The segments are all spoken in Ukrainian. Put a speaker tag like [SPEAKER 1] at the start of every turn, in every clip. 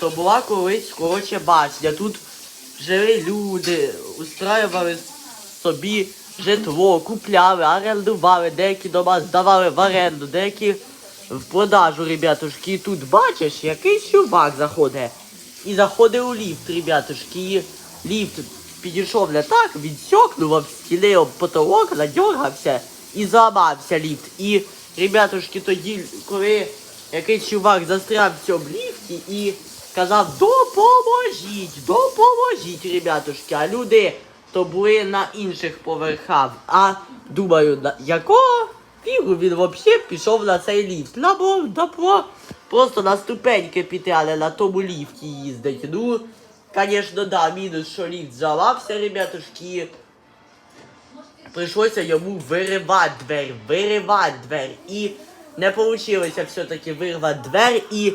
[SPEAKER 1] То була колись, коротше, башня. Тут жили люди, устраювали собі житло, купляли, орендували, деякі дома здавали в оренду, деякі в продажу, ребятушки. І тут бачиш, якийсь чувак заходить. І заходить у ліфт, ребятушки. І ліфт підійшов не так, він сьокнув об потолок, надьоргався і зламався ліфт. І, ребятушки, тоді, коли якийсь чувак застряв в цьому ліфті і сказав допоможіть, допоможіть, ребятушки. А люди то були на інших поверхах. А думаю, на якого фігу він взагалі пішов на цей ліфт? Набо добро просто на ступеньки піти, але на тому ліфті їздить. Ну, звісно, да, мінус, що ліфт заламався, ребятушки. Прийшлося йому виривати двері, виривати двері. І не вийшло все-таки вирвати двері. І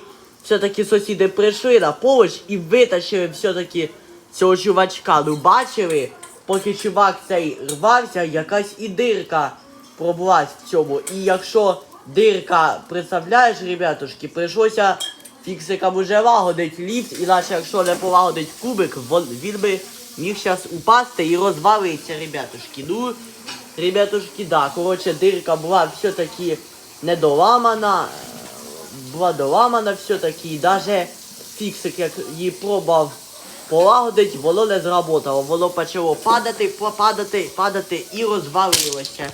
[SPEAKER 1] все-таки сусіди прийшли на помощь і витащили все-таки цього чувачка. Ну бачили, поки чувак цей рвався, якась і дирка пробулась в цьому. І якщо дирка, представляєш, ребятушки, прийшлося фіксикам уже лагодить ліфт, іначе якщо не полагодить кубик, він би міг зараз упасти і розвалитися, ребятушки. Ну, ребятушки, да, коротше, дирка була все-таки недоламана, була доламана все-таки, і навіть фіксик, як її пробував полагодить, воно не зработало. Воно почало падати, падати, падати і розвалилося.